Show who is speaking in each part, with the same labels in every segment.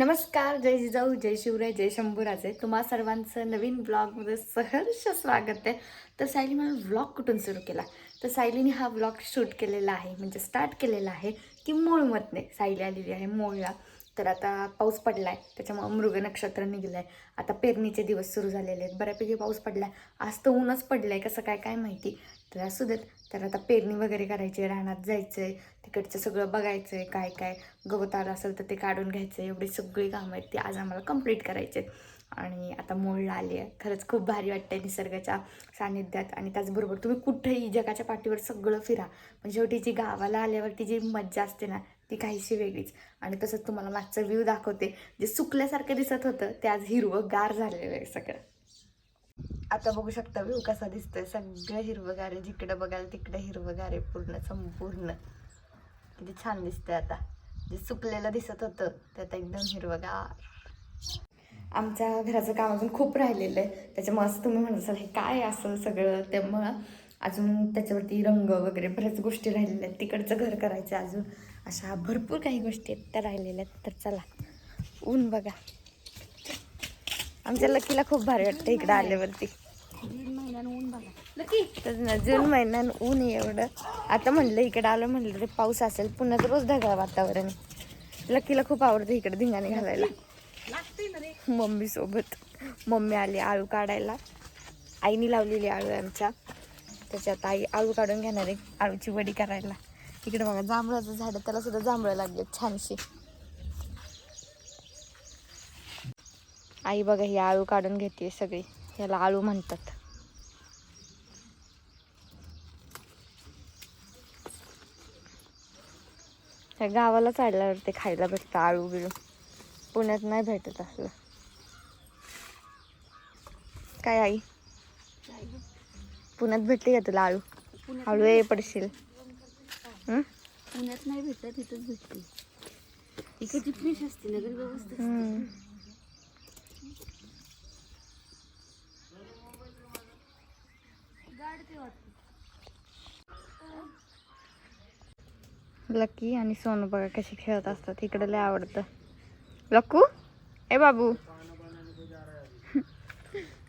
Speaker 1: नमस्कार जय जिजाऊ जय शिवराय जय शंभूराजे. तुम्हा सर्वांचं नवीन ब्लॉगमध्ये सहर्ष स्वागत आहे. तर सायली मला व्लॉग कुठून सुरू केला? तर सायलीने हा व्लॉग शूट केलेला आहे म्हणजे स्टार्ट केलेला आहे की मूळमधने सायली आलेली आहे मूळला. तर आता पाऊस पडला आहे त्याच्यामुळं मृग नक्षत्र निघलं आहे आता पेरणीचे दिवस सुरू झालेले आहेत. बऱ्यापैकी पाऊस पडला आहे आज तर ऊनच पडलं आहे कसं काय काय माहिती? तर असू देत. तर आता पेरणी वगैरे करायची आहे रानात जायचं आहे तिकडचं सगळं बघायचं आहे काय काय गवत आलं असेल तर ते काढून घ्यायचं आहे एवढी सगळी कामं आहेत ती आज आम्हाला कंप्लीट करायची आहेत. आणि आता मोळला आली आहे. खरंच खूप भारी वाटतं आहे निसर्गाच्या सानिध्यात आणि त्याचबरोबर तुम्ही कुठेही जगाच्या पाठीवर सगळं फिरा. पण शेवटी जी गावाला आल्यावरती जी मज्जा असते ना ती काहीशी वेगळीच. आणि तसंच तुम्हाला मागचं व्ह्यू दाखवते. जे सुकल्यासारखं दिसत होतं ते आज हिरवं गार झालेलं आहे सगळं. आता बघू शकता व्ह्यू कसा दिसतोय. सगळं हिरवगार आहे. जिकडं बघाल तिकडं हिरवगार आहे पूर्ण संपूर्ण. किती छान दिसतंय आता. जे सुकलेलं दिसत होतं ते आता एकदम हिरवगार. आमच्या घराचं काम अजून खूप राहिलेलं आहे. त्याच्यामुळे असं तुम्ही म्हणत असाल हे काय असं सगळं? त्यामुळं अजून त्याच्यावरती रंग वगैरे बऱ्याच गोष्टी राहिलेल्या आहेत. तिकडचं घर करायचं आहे अजून. अशा भरपूर काही गोष्टी आहेत त्या राहिलेल्या आहेत. तर चला ऊन बघा. आमच्या लकीला खूप भारी वाटतं इकडं आल्यावरती. जून महिन्यात ऊन एवढं. आता म्हणलं इकडं आलं म्हणलं ते पाऊस असेल. पुन्हा रोज ढगाळ वातावरण. लकीला खूप आवडतं इकडे धिंगाणे घालायला. मम्मी सोबत. मम्मी आली आळू काढायला. आईने लावलेली आळू आहे आमच्या. त्याच्यात आई आळू काढून घेणार आहे. आळूची वडी करायला. इकडे बघा जांभळाचं झाड त्याला सुद्धा जांभळं लागले छानशी. आई बघा ही आळू काढून घेते सगळी. याला आळू म्हणतात. गावाला चालल्यावर ते खायला भेटतं आळू बिळू. पुण्यात नाही भेटत असलं. काय आई? पुण्यात भेटते का तुला आळू? आळू ये पडशील?
Speaker 2: पुण्यात नाही भेटत इथंच भेटते. इकडची फ्रेश असते ना गं व्यवस्थित
Speaker 1: हं. लकी आणि सोनू बघा कशी खेळत असतात. इकडं लय आवडतं. लक्कू ए बाबू.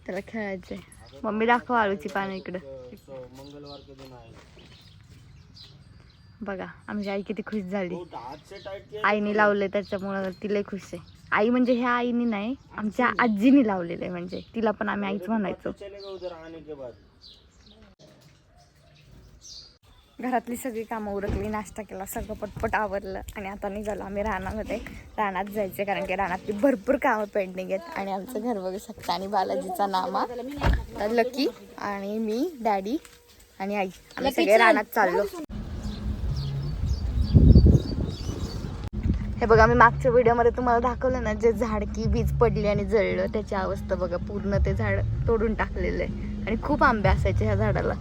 Speaker 1: त्याला खेळायचंय. मम्मी दाखव आळूची पानं इकडं. बघा आमची आई किती खुश झाली. आईने लावले त्याच्यामुळं ती लय खुश आहे. आई म्हणजे ह्या आईने नाही आमच्या आजीने लावलेलं आहे म्हणजे. तिला पण आम्ही आईच म्हणायचो. घरातली सगळी कामं उरकली नाश्ता केला सगळं पटपट आवरलं आणि आता निघालो आम्ही रानामध्ये. रानात जायचे कारण की रानातली भरपूर कामं पेंडिंग आहेत आणि आमचं घर बघू शकता आणि बालाजीचा नामा लकी आणि मी डॅडी आणि आई. आम्ही सगळे रानात चाललो. हे बघा मी मागच्या व्हिडिओमध्ये तुम्हाला दाखवलं ना जे झाड की वीज पडली आणि जळलं त्याची अवस्था बघा पूर्ण ते झाड तोडून टाकलेलं आहे. आणि खूप आंबे असायचे ह्या झाडाला.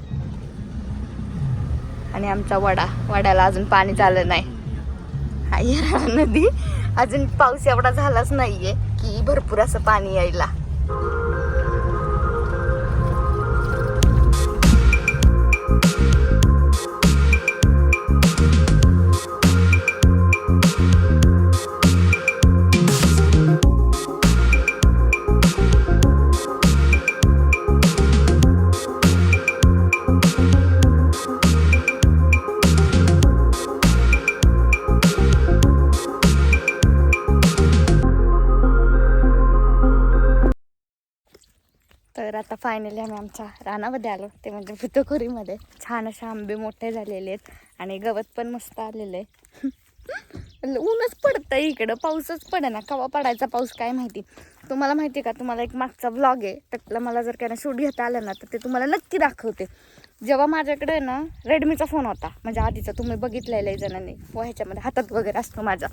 Speaker 1: आणि आमचा वडा. वड्याला अजून पाणी झालं नाही. हा येरळा नदी. अजून पाऊस एवढा झालाच नाहीये की भरपूर असं पाणी यायला. फायनली आम्ही आमच्या रानामध्ये आलो. ते म्हणजे भुतखोरीमध्ये छान असे आंबे मोठे झालेले आहेत आणि गवत पण मस्त आलेलं आहे. ऊनच पडतं इकडं. पाऊसच पडे ना कवा पडायचा पाऊस काय माहिती. तुम्हाला माहिती आहे का? तुम्हाला एक मागचा ब्लॉग आहे. त्यातला मला जर काही शूट घेता आलं ना तर ते तुम्हाला नक्की दाखवते. जेव्हा माझ्याकडे ना रेडमीचा फोन होता. म्हणजे आधीचा. तुम्ही बघितलेला आहे जणांनी. व ह्याच्यामध्ये हातात वगैरे असतो माझा.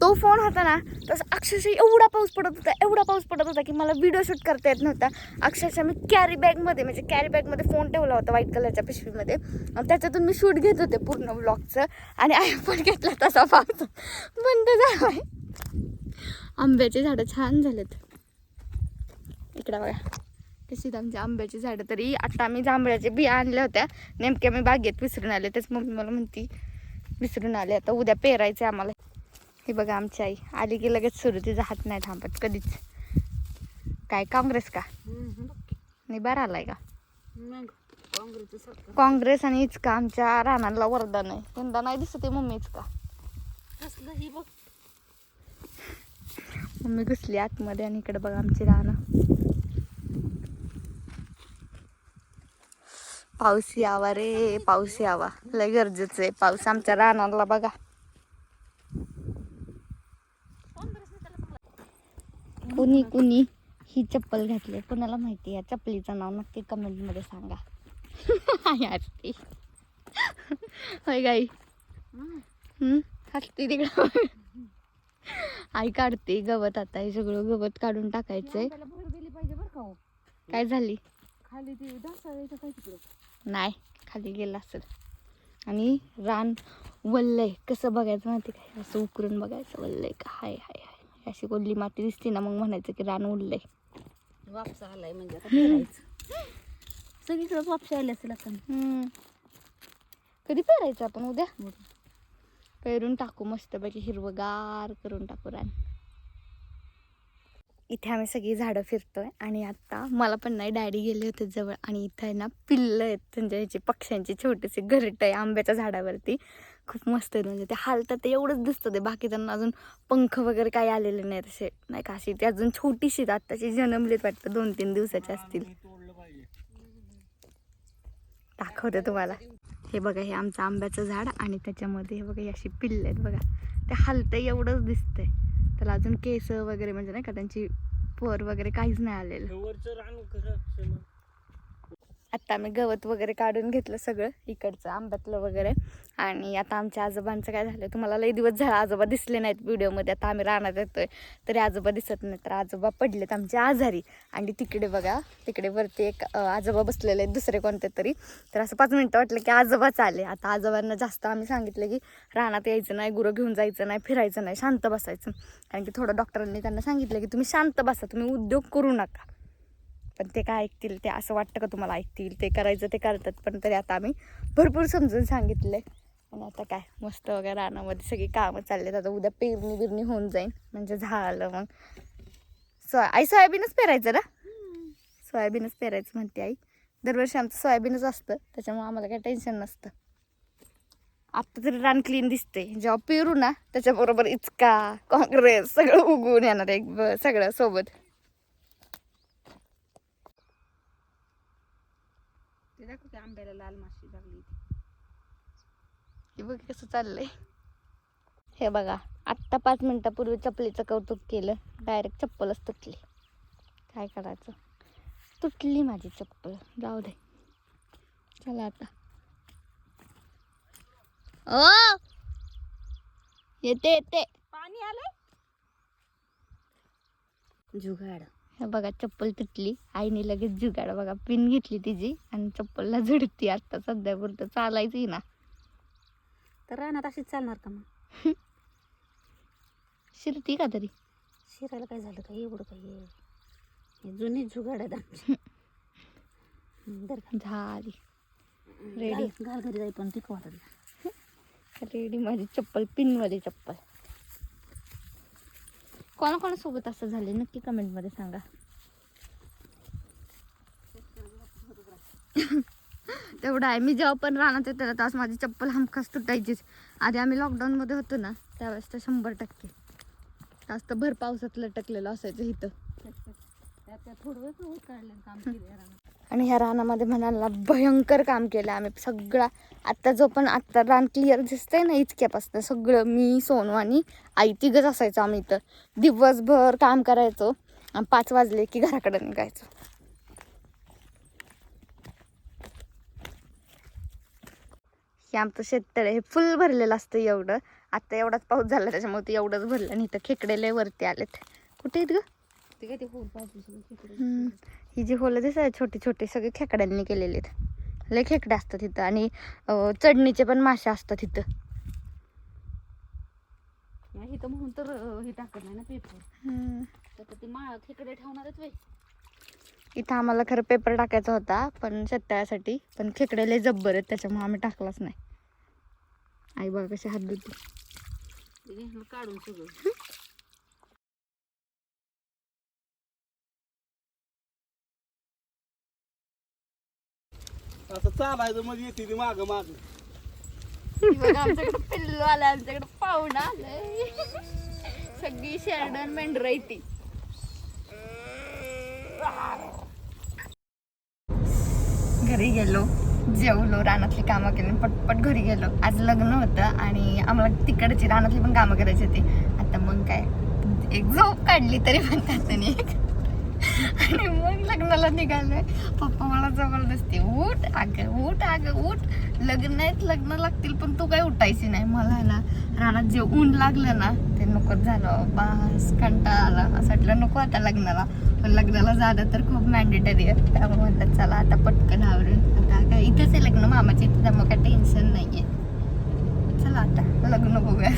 Speaker 1: तो फोन होता ना तसं अक्षरशः एवढा पाऊस पडत होता एवढा पाऊस पडत होता की मला व्हिडिओ शूट करता येत नव्हता. अक्षरशः मी कॅरी बॅगमध्ये म्हणजे कॅरी बॅगमध्ये फोन ठेवला होता व्हाईट कलरच्या पिशवीमध्ये. आणि त्याच्यातून मी शूट घेत होते पूर्ण ब्लॉगचं आणि आयफोन घेतला तसा पाऊस. बंद झाला आंब्याची झाडं छान झालेत. इकडं बघा. तशीच आमच्या आंब्याची झाडं तरी आता आम्ही जांभळ्याचे बिया आणल्या होत्या. नेमक्या मी बागेत विसरून आले. तेच मम्मी मला म्हणती विसरून आले. आता उद्या पेरायचे आम्हाला. हे बघा आमची आई. आली की लगेच सुरू. तिचा हात नाही थांबत कधीच. काय काँग्रेस का? नाही बरं आलाय का? काँग्रेस आणि इचका आमच्या रानाला वरदान आहे. यंदा नाही दिसत आहे मम्मी इचका. मम्मी घुसली आतमध्ये आणि इकडे बघा आमची रानं. पाऊस यावा रे पाऊस यावा. लय गरजेचं आहे. पाऊस आमच्या रानाला बघा. कुणी कुणी ही चप्पल घातली. कुणाला माहिती या चप्पलीचं नाव नक्की कमेंटमध्ये सांगा. यार ती. होय गाई. हसते तिकडं. आई काढते गवत आता. हे सगळं गवत काढून टाकायचंय.
Speaker 2: हो.
Speaker 1: काय झाली?
Speaker 2: खाली
Speaker 1: नाही. खाली गेला असेल. आणि रान वल्लय. कसं बघायचं माहिती काय असं उकरून बघायचं. वल्लय का? हाय हाय. अशी कोल्ली माती दिसते ना मग म्हणायचं की रान उडलंय.
Speaker 2: वापसा आलाय म्हणजे आता पेरायचं सगळीकडे वापसा आले असेल आता.
Speaker 1: हम्म. कधी पेरायचं आपण उद्या? पेरून टाकू मस्तपैकी हिरवगार करून टाकू रान. इथे आम्ही सगळी झाडं फिरतोय आणि आता मला पण नाही डॅडी गेले होते जवळ आणि इथं आहे ना पिल्लं आहेत. त्यांच्या ह्याची पक्ष्यांची छोटेसे घरट आहे आंब्याच्या झाडावरती. खूप मस्त आहेत म्हणजे ते हालतात ते एवढंच दिसतं ते. बाकी त्यांना अजून पंख वगैरे काही आलेले नाहीत असे. नाही का अशी ते अजून छोटीशी आत्ताची जन्मलीत वाटतं दोन तीन दिवसाचे असतील. दाखवते तुम्हाला. हे बघा हे आमचं आंब्याचं झाड आणि त्याच्यामध्ये हे बघा ही अशी पिल्ल आहेत बघा. ते हालतं एवढंच दिसतंय. त्याला अजून केस वगैरे म्हणजे नाही का त्यांची पोर वगैरे काहीच नाही आलेलं. आत्ता आम्ही गवत वगैरे काढून घेतलं सगळं इकडचं आंब्यातलं वगैरे. आणि आता आमच्या आजोबांचं काय झालं तुम्हाला लई दिवस झाला आजोबा दिसले नाहीत व्हिडिओमध्ये आता आम्ही रानात येतोय. तरी आजोबा दिसत नाही तर आजोबा पडलेत आमच्या आजारी. आणि तिकडे बघा तिकडे वरती एक आजोबा बसलेले आहेत दुसरे कोणते तरी. तर असं पाच मिनटं वाटलं की आजोबाच आले आता आजोबांना जास्त आम्ही सांगितलं की रानात यायचं नाही गुरं घेऊन जायचं नाही फिरायचं नाही शांत बसायचं. कारण की थोडं डॉक्टरांनी त्यांना सांगितलं की तुम्ही शांत बसा तुम्ही उद्योग करू नका. पण ते काय ऐकतील ते असं वाटतं का तुम्हाला ऐकतील? ते करायचं ते करतात. पण तरी आता आम्ही भरपूर समजून सांगितलंय. आणि आता काय मस्त वगैरे रानामध्ये सगळी कामं चाललेत. आता उद्या पेरणी बिरणी होऊन जाईन. म्हणजे झालं मग. सो आई सोयाबीनच पेरायचं ना? सोयाबीनच पेरायचं म्हणते आई. दरवर्षी आमचं सोयाबीनच असतं. त्याच्यामुळे आम्हाला काही टेन्शन नसतं. आत्ता तरी रान क्लीन दिसते जेव्हा पेरू ना त्याच्याबरोबर इचका काँग्रेस सगळं उगवून येणार एक ब- सगळं सोबत
Speaker 2: ते दाखव की आंब्याला लाल माशी लागली
Speaker 1: हे बघ कसं चाललंय. हे बघा आत्ता पाच मिनिटापूर्वी चपलीचं कौतुक केलं. डायरेक्ट चप्पलच तुटली. काय करायचं? तुटली माझी चप्पल. जाऊ दे. चला आता. ओ! येते येते.
Speaker 2: पाणी आलंय? जुगाड.
Speaker 1: बघा चप्पल तुटली. आईने लगेच जुगाड बघा पिन घेतली तिची आणि चप्पलला झडती. आता सध्या पुरतं चालायची ना.
Speaker 2: तर रानात अशीच चालणार का मग?
Speaker 1: शिरती का तरी?
Speaker 2: शिरायला काय झालं काय? एवढं काय? हे? हे जुनी जुगाड आहेत आमची. का.
Speaker 1: झाली. रेडी.
Speaker 2: घाल- घरी जाई पण टिकवा आता
Speaker 1: रेडी माझी चप्पल पिनवाली चप्पल. कोणाकोणासोबत असं झाले नक्की कमेंटमध्ये सांगा. तेवढं आहे. मी जेव्हा पण राहणार येते त्याला तास माझी चप्पल हमखास तुटायचीच. आधी आम्ही लॉकडाऊन मध्ये होतो ना त्यावेळेस तर शंभर टक्के. जास्त भर पावसात लटकलेलं असायचं इथं.
Speaker 2: थोडं काढलं काम केलं
Speaker 1: आणि ह्या रानामध्ये म्हणाला भयंकर काम केलं आम्ही सगळा. आत्ता जो पण आत्ता रान क्लिअर दिसतंय ना इतक्यापासून सगळं मी सोनू आणि आई तिघच असायचो आम्ही इथं. दिवसभर काम करायचो आणि पाच वाजले की घराकडे निघायचो. हे आमचं शेततळे हे फुल भरलेलं असतं एवढं. आता एवढाच पाऊस झाला त्याच्यामुळे ते एवढंच भरलं आणि इथं खेकडेले वरती आलेत. कुठे आहेत गं? हम्म. ही जी होलं दिसत छोटे छोटे सगळे खेकड्यांनी केलेले आहेत. लय खेकडे असतात तिथं आणि अं, चढणीचे पण मासे असतात तिथं
Speaker 2: नाही म्हणून तर अं, हे टाकत नाही ना पेपर तर ते मा खेकडे ठेवणारच वे
Speaker 1: इथं आम्हाला खरं पेपर टाकायचा होता पण शेततळ्यासाठी पण खेकडे लय जब्बर आहेत त्याच्यामुळे आम्ही टाकलाच नाही. आई बघा कशी हात धुते
Speaker 2: काढून सगळं.
Speaker 3: असं चालायचं मग येते ती माग माग.
Speaker 1: आमच्याकडे पिल्लू आलं आमच्याकडे पाहुणा आलंय. सगळी शेरडन मेंढर ती. घरी गेलो जेवलो रानातली कामं केली पटपट घरी गेलो. आज लग्न होतं आणि आम्हाला तिकडची रानातली पण कामं करायची होती. आता मग काय? एक झोप काढली तरी म्हणतात एक आणि मग लग्नाला निघालोय. पप्पा मला जबरदस्ती उठ अगं उठ अगं उठ. लग्न आहेत लग्न लागतील पण तू काय उठायची नाही. मला ना रानात जे ऊन लागलं ना ते नकोच झालं. बास कंटाळा आला. असं वाटलं नको आता लग्नाला. पण लग्नाला जाणं तर खूप मॅन्डेटरी आहे. त्यामुळे म्हणतात चला आता पटकन आवरून. आता काय इथंच आहे लग्न. मामाच्या इथं त्यामुळे काय टेन्शन नाही आहे चला आता लग्न बघूया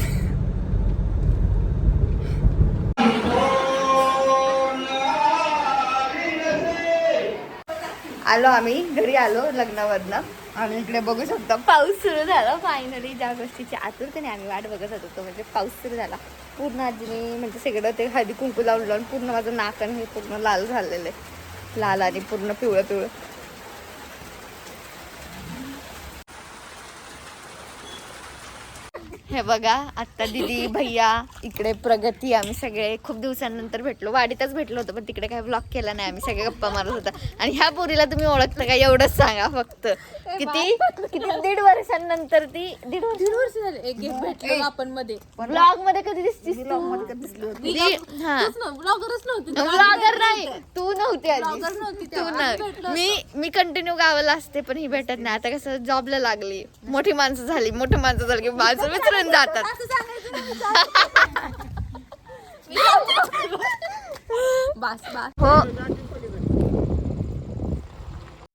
Speaker 1: आलो आम्ही घरी आलो लग्नावरनं. आणि इकडे बघू शकतो पाऊस सुरू झाला फायनली ज्या गोष्टीची आतुरतेने आम्ही वाट बघत होतो तो म्हणजे पाऊस सुरू झाला. पूर्ण आजीने म्हणजे सगळं ते हळदी कुंकू लावून लावून पूर्ण माझं नाक आणि हे पूर्ण लाल झालेलं आहे. लाल आणि पूर्ण पिवळं पिवळं हे बघा आत्ता दिदी भैया इकडे प्रगती आम्ही सगळे. खूप दिवसांनंतर भेटलो. वाडीतच भेटलो होतो पण तिकडे काय ब्लॉग केला नाही. आम्ही सगळे गप्पा मारत होतो. आणि ह्या पोरीला तुम्ही ओळखता का? एवढंच सांगा फक्त. किती? किती? दीड वर्षांनंतर ती दीड वर्ष.
Speaker 4: वर्ष झाले. एक भेटलं आपण मध्ये.
Speaker 1: ब्लॉगमध्ये कधी दिसतीस तू? दी- हा.
Speaker 4: ब्लॉगरच नव्हती.
Speaker 1: ब्लॉगर नाही. तू नव्हती आधी तू नाही
Speaker 4: भेटलो
Speaker 1: मी मी कंटिन्यू गावाला असते पण ही भेटत नाही. आता कसं जॉबला लागली. मोठी माणसं झाली. मोठी माणसं झाली की माणसं विसरून जातात.
Speaker 4: बस बस.
Speaker 1: हो.